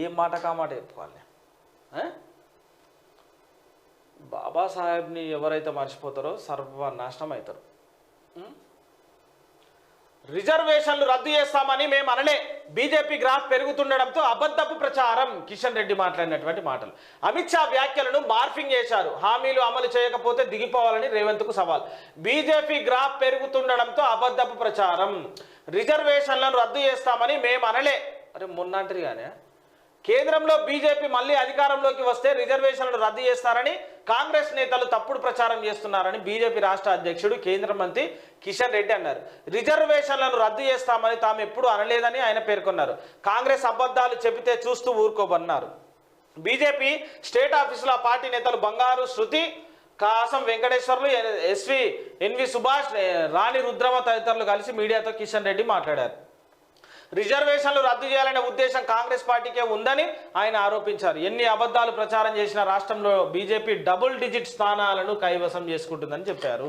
ఏ మాట కా మాట చెప్పుకోవాలి? బాబాసాహెబ్ని ఎవరైతే మర్చిపోతారో సర్వనాశనం అవుతారు రిజర్వేషన్లు రద్దు చేస్తామని మేము అనలే. బీజేపీ గ్రాఫ్ పెరుగుతుండడంతో అబద్ధపు ప్రచారం కిషన్ రెడ్డి మాట్లాడినటువంటి మాటలు. అమిత్ షా వ్యాఖ్యలను మార్ఫింగ్ చేశారు. హామీలు అమలు చేయకపోతే దిగిపోవాలని రేవంత్కు సవాల్. బీజేపీ గ్రాఫ్ పెరుగుతుండడంతో అబద్ధపు ప్రచారం. రిజర్వేషన్లను రద్దు చేస్తామని మేము అనలే. అరే మొన్నంటరి కానీ కేంద్రంలో బీజేపీ మళ్ళీ అధికారంలోకి వస్తే రిజర్వేషన్లను రద్దు చేస్తారని కాంగ్రెస్ నేతలు తప్పుడు ప్రచారం చేస్తున్నారని బీజేపీ రాష్ట్ర అధ్యక్షుడు కేంద్ర మంత్రి కిషన్ రెడ్డి అన్నారు. రిజర్వేషన్లను రద్దు చేస్తామని తాము ఎప్పుడు అనలేదని ఆయన పేర్కొన్నారు. కాంగ్రెస్ అబద్ధాలు చెబితే చూస్తూ ఊరుకోబన్నారు బీజేపీ స్టేట్ ఆఫీసులో పార్టీ నేతలు బంగారు శృతి కాసం వెంకటేశ్వర్లు ఎస్వి ఎన్వి సుభాష్ రాణి రుద్రమ తదితరులు కలిసి మీడియాతో కిషన్ రెడ్డి మాట్లాడారు. రిజర్వేషన్లు రద్దు చేయాలనే ఉద్దేశం కాంగ్రెస్ పార్టీకే ఉందని ఆయన ఆరోపించారు. ఎన్ని అబద్ధాలు ప్రచారం చేసిన రాష్ట్రంలో బీజేపీ డబుల్ డిజిట్ స్థానాలను కైవసం చేసుకుంటుందని చెప్పారు.